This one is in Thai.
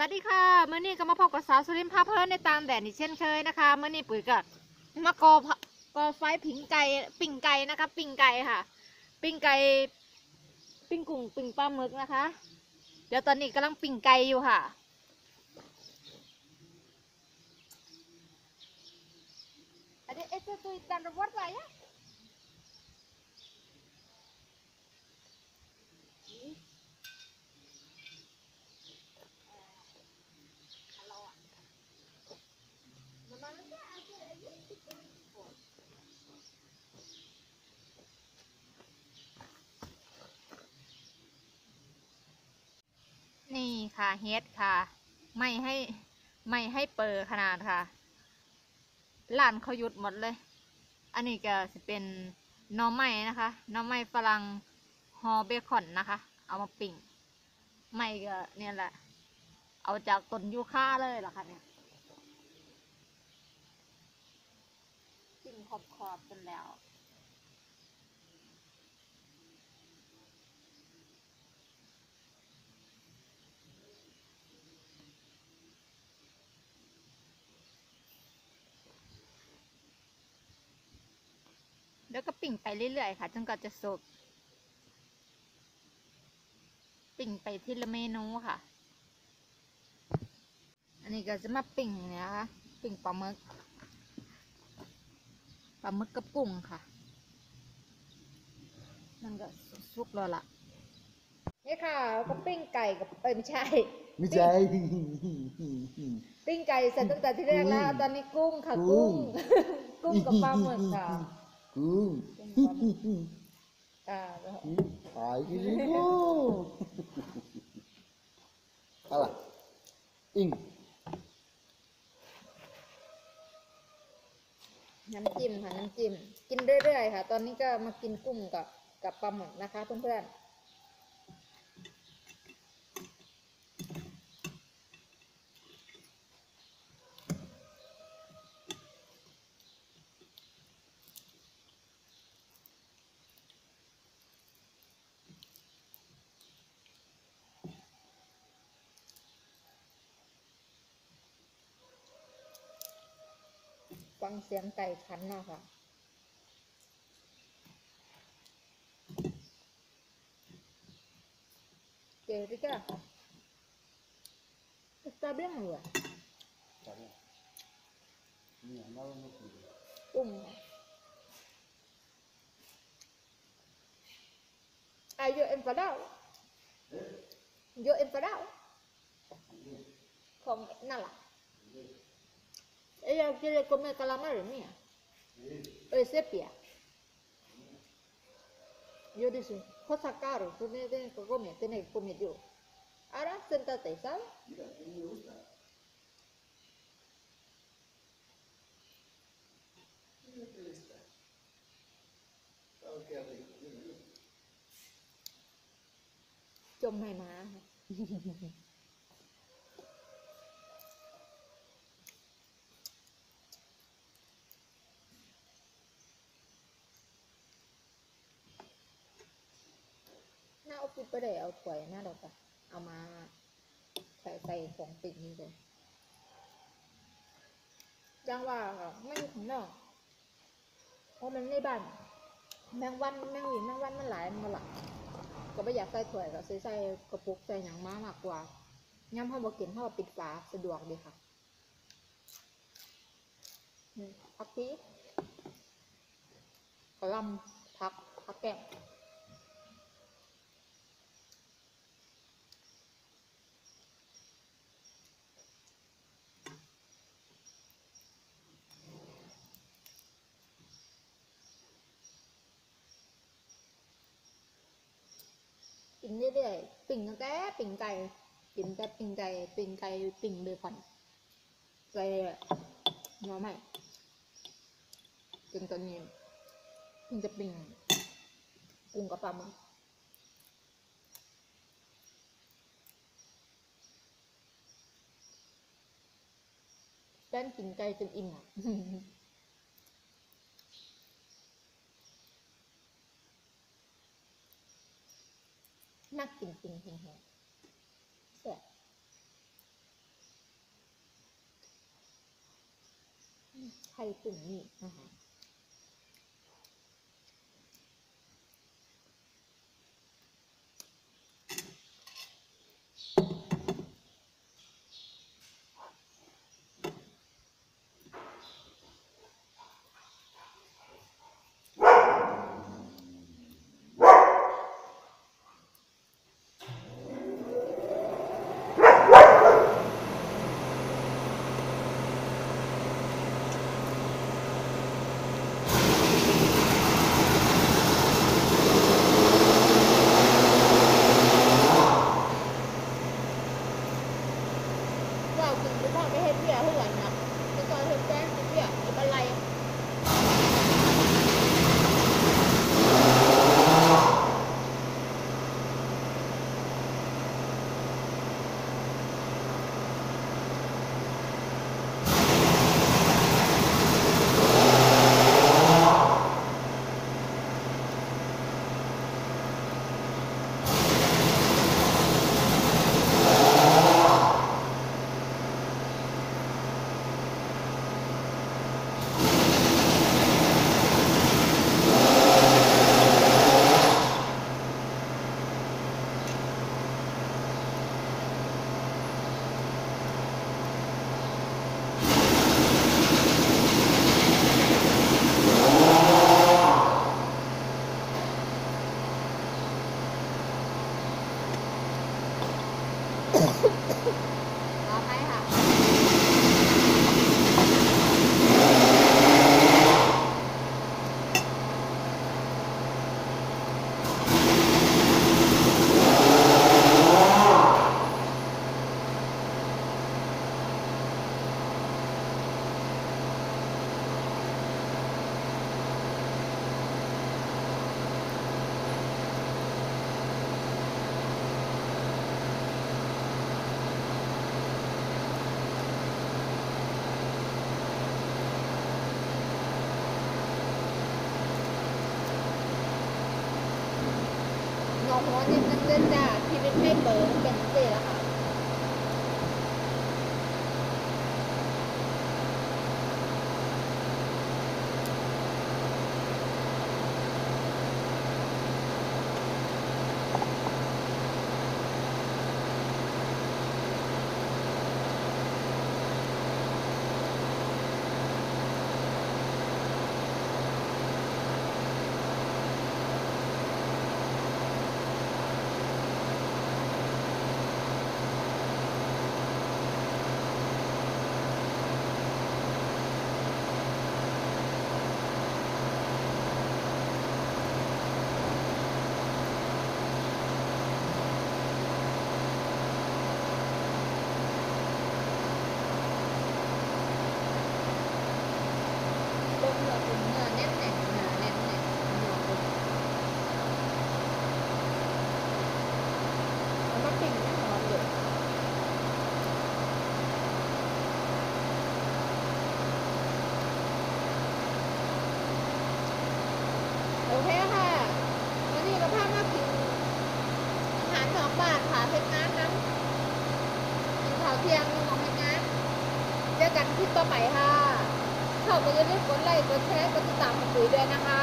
วัสดีค่ะเมื่อนี้ก็มาพบกับสาวสุรินทร์พาพเพลินในตามแดดอีกเช่นเคยนะคะเมื่อนี้ปุ๋ยก็มาก่อพะก่อไฟผิงไก่ปิ่งไก่นะคะ ปิ่งไก่ค่ะ ปิ่งไก่ปิ่งกุ้งปิ่งปลาหมึกนะคะ เดี๋ยวตอนนี้กำลังปิ่งไก่อยู่ค่ะ Ada itu tuh ikan rebut pak ya? Kalau นี่ ค่ะเฮดค่ะ ไม่ให้ไม่ให้เปิดขนาดค่ะร้านเขาหยุดหมดเลย อันนี้ก็จะเป็นน่อไม้นะคะน่อไม้ฝรั่งฮอเบคอนนะคะ เอามาปิ้งไม่ก็เนี่ยแหละ เอาจากต้นยูคาเลยเหรอคะเนี่ยปิ้งขอบขอบๆจนแล้ว แล้วก็ปิ่งไปเรื่อยๆค่ะจนกว่าจะสุกปิ่งไปทีละเมนูค่ะ อันนี้ก็จะมาปิ่งเนี่ยนะคะปิ่งปลาหมึกปลาหมึกกับกุ้งค่ะ มันก็สุกแล้วล่ะนี่ค่ะก็ปิ้งไก่กับเอ้ยไม่ใช่ไม่ใช่ปิ้งไก่เสร็จตั้งแต่ที่แรกแล้ว ตอนนี้กุ้งค่ะกุ้กุ้งงกุ้งกับปลาหมึกค่ะ กุ้งอ่าขายกินกูอะไรอิงน้ำจิ้มค่ะน้ำจิ้ม กินเรื่อยๆค่ะ ตอนนี้ก็มากินกุ้งกับกับปลาหมึกนะคะเพื่อนๆ ฟังเสียงไก่ขันเนาะค่ะ Que rica. Está bien, güey. นี่น้ำมันกิน Um. Ah, yo enfadado. Yo enfadado. Con nada. Ella quiere comer calamares mía. Es sepia. Yo dice, cosa caro, tú tienes que comer, tienes que comer yo. Ahora siéntate, ¿sabes? Mira, me gusta. ค่ะหน้าออฟฟิศไปเลยเอาถ้วยหน้าเราไปเอามาใส่ใส่ของปิดนี้เลยยังว่าค่ะไม่มีของนอกเพราะมันในบ้านแมงวันแมงหวีแมงวันมันหลายมันมาหลักก็ไม่อยากใส่ถ้วยก็ใส่ใส่กระปุกใส่หนังม้ามากกว่าย้ำห้าบอกินห้าปิดฝาสะดวกดีค่ะอืมพักพีกระลำพักพักแก้ม ปิ่งเรื่อยๆ ปิ่งตั้งแต่ปิ่งไก่ ปิ่งแต่ปิ่งไก่ ปิ่งไก่ปิ่งเบคอนใส่หน่อไม้จนตอนนี้เพิ่งจะปิ่งกุ้งกับปลาหมึกแป้นกินไก่จนอิ่มอะ นักกินกิงแห้งๆแซ่ไข่ตุ่มนี่นะคะ น้องหัวนิดนึงเล่นจ้าที่เป็นให้เบอร์เป็นเจแล้วค่ะ ตรงหัวตรงเนื้อแน่นแน่นเนื้อแน่นแน่นหัวตรงเอามาปิ้งให้หอมเลยโอเคค่ะ วันนี้เราพามากินอาหารสองบาทค่ะ เพชรน้ำน้ำกินข้าวเที่ยงน้องเพชรงานเจอกันคลิปต่อไปค่ะชอบก็อย่าลืมกดไลค์กดแชร์กดติดตามปุ๋ยด้วยนะคะ